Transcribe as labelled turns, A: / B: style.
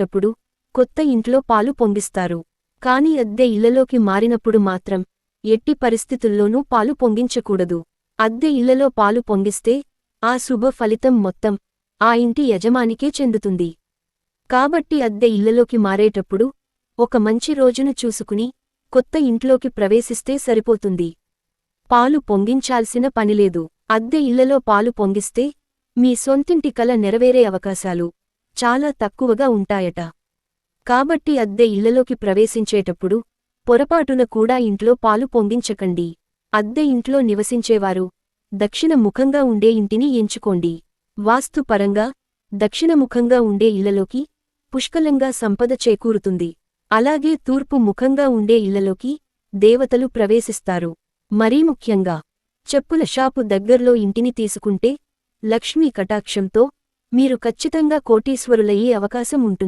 A: వచ్చేటప్పుడు కొత్త ఇంట్లో పాలు పొంగిస్తారు. కాని అద్దె ఇళ్ళలోకి మారినప్పుడు మాత్రం ఎట్టి పరిస్థితుల్లోనూ పాలు పొంగించకూడదు. అద్దె ఇళ్ళలో పాలు పొంగిస్తే ఆ శుభ ఫలితం మొత్తం ఆ ఇంటి యజమానికే చెందుతుంది. కాబట్టి అద్దె ఇళ్ళలోకి మారేటప్పుడు ఒక మంచి రోజును చూసుకుని కొత్త ఇంట్లోకి ప్రవేశిస్తే సరిపోతుంది. పాలు పొంగించాల్సిన పనిలేదు అద్దె ఇళ్ళలో పాలు పొంగిస్తే మీ సొంతింటి కల నెరవేరే అవకాశాలు. చాలా తక్కువగా ఉంటాయట. కాబట్టి అద్దె ఇళ్ళలోకి ప్రవేశించేటప్పుడు పొరపాటున కూడా ఇంట్లో పాలు పొంగించకండి. అద్దె ఇంట్లో నివసించేవారు దక్షిణ ముఖంగా ఉండే ఇంటిని ఎంచుకోండి. వాస్తుపరంగా దక్షిణముఖంగా ఉండే ఇళ్ళలోకి పుష్కలంగా సంపద చేకూరుతుంది. అలాగే తూర్పు ముఖంగా ఉండే ఇళ్ళలోకి దేవతలు ప్రవేశిస్తారు. మరీ ముఖ్యంగా చెప్పుల షాపు దగ్గర్లో ఇంటిని తీసుకుంటే లక్ష్మీ కటాక్షంతో మీరు ఖచ్చితంగా కోటీశ్వరులయ్యే అవకాశం ఉంటుంది.